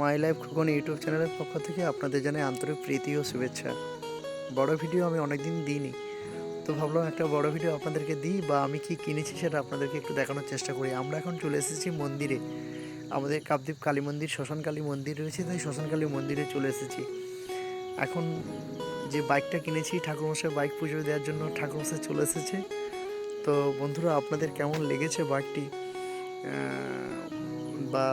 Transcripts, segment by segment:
My life Khokon YouTube চ্যানেলের পক্ষ থেকে আপনাদের জানাই আন্তরিক প্রীতি ও শুভেচ্ছা। বড় ভিডিও আমি অনেকদিন দিইনি। তো ভাবলাম একটা বড় ভিডিও আপনাদেরকে দিই বা আমি কি কিনেছি সেটা আপনাদেরকে একটু দেখানোর চেষ্টা করি। আমরা এখন চলে এসেছি মন্দিরে। আমাদের কাকদ্বীপ কালী মন্দির, শ্মশান কালী মন্দির রয়েছে, তাই শ্মশান কালী মন্দিরে চলে এসেছি। এখন যে বাইকটা কিনেছি, ঠাকুরমশাই বাইক পুজো দেওয়ার জন্য ঠাকুরমশাই চলে এসেছে। তো বন্ধুরা, আপনাদের কেমন লেগেছে বাইকটি? বা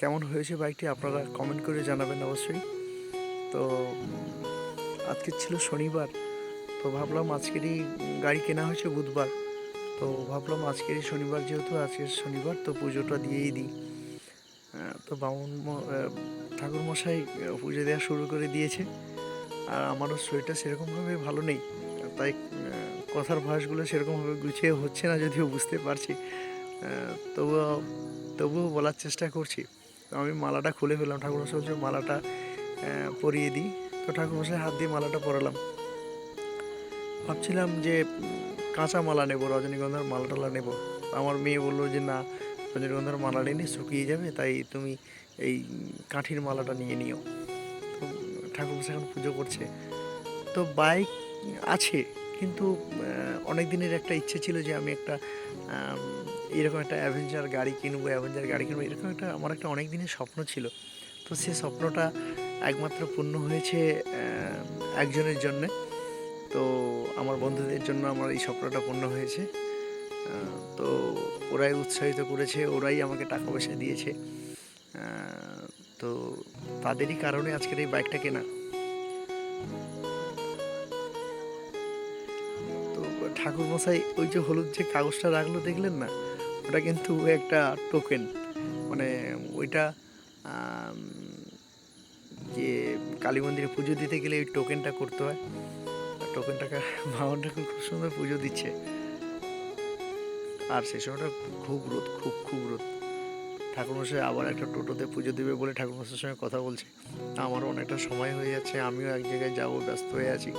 কেমন হয়েছে বাইকটি আপনারা কমেন্ট করে জানাবেন অবশ্যই। তো, আজকে ছিল শনিবার, তো ভাবলাম আজকেরই গাড়ি কেনা হয়েছে বুধবার। তো ভাবলাম আজকেরই শনিবার যেহেতু আজকে শনিবার, তো পুজোটা দিয়েই দিই। তো বামুন ঠাকুরমশাই পুজো দেওয়া শুরু করে দিয়েছে। আর আমারও শরীরটা সেরকমভাবে ভালো নেই। তাই কথার ভাষগুলো সেরকমভাবে গুছিয়ে হচ্ছে না, যদিও বুঝতে পারছি। তবুও তবুও বলার চেষ্টা করছি। তো আমি মালাটা খুলে ফেললাম ঠাকুরমশাই বলছে, মালাটা পরিয়ে দিই তো ঠাকুর ঠাকুরমশাই হাত দিয়ে মালাটা পরালাম। ভাবছিলাম যে, কাঁচা মালা নেব, রজনীগন্ধার মালা টালা নেব। আমার মেয়ে বলল যে, না, রজনীগন্ধার মালা নিলে শুকিয়ে যাবে, তাই তুমি এই কাঠির মালাটা নিয়ে নিও। তো ঠাকুর ঠাকুরমশাই এখন পুজো করছে। তো বাইক আছে, কিন্তু অনেক দিনের একটা ইচ্ছে ছিল যে, আমি একটা এরকম একটা অ্যাভেঞ্জার গাড়ি কিনবো অ্যাভেঞ্জার গাড়ি কিনবো, এরকম একটা আমার একটা অনেক দিনের স্বপ্ন ছিল। তো সে স্বপ্নটা একমাত্র পূর্ণ হয়েছে একজনের জন্যে। তো আমার বন্ধুদের জন্য আমার এই স্বপ্নটা পূর্ণ হয়েছে। তো ওরাই উৎসাহিত করেছে, ওরাই আমাকে টাকা পয়সা দিয়েছে। তো তাদেরই কারণে আজকের এই বাইকটা কেনা। তো ঠাকুর মশাই ওই যে হলুদ যে কাগজটা রাখল, দেখলেন না? ওটা কিন্তু একটা টোকেন মানে ওইটা যে কালী মন্দিরে পুজো দিতে গেলে ওই টোকেনটা করতে হয়। টোকেনটাকে ভাবন খুব সুন্দর পুজো দিচ্ছে। আর সে সময়টা খুব রোদ, খুব খুব রোদ। ঠাকুরমশাই আবার একটা টোটোতে পুজো দেবে বলে ঠাকুরমশাইয়ের সঙ্গে কথা বলছে। আমারও অনেকটা সময় হয়ে যাচ্ছে, আমিও এক জায়গায় যাব, ব্যস্ত হয়ে আছি।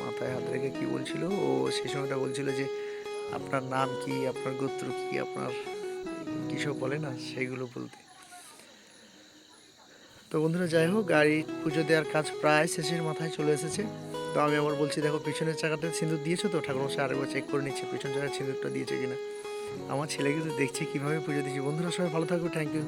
মাথায় হাত রেখে কী বলছিল? ও সেই সময়টা বলছিল যে আপনার নাম কি, আপনার গোত্র কি, আপনার কিসব বলে না, সেইগুলো বলতে। তো বন্ধুরা, যাই হোক, গাড়ি পুজো দেওয়ার কাজ প্রায় শেষের মাথায় চলে এসেছে। তো আমি আবার বলছি, দেখো, পিছনের চাকাতে সিঁদুর দিয়েছ তো? ঠাকুর ঠাকুরমশাই আরেকবার চেক করে নিচ্ছে, পিছন চাকায় সিঁদুরটা দিয়েছে কিনা। আমার ছেলে কিন্তু দেখছে কীভাবে পুজো দিচ্ছে বন্ধুরা, সবাই ভালো থাকবে থ্যাংক ইউ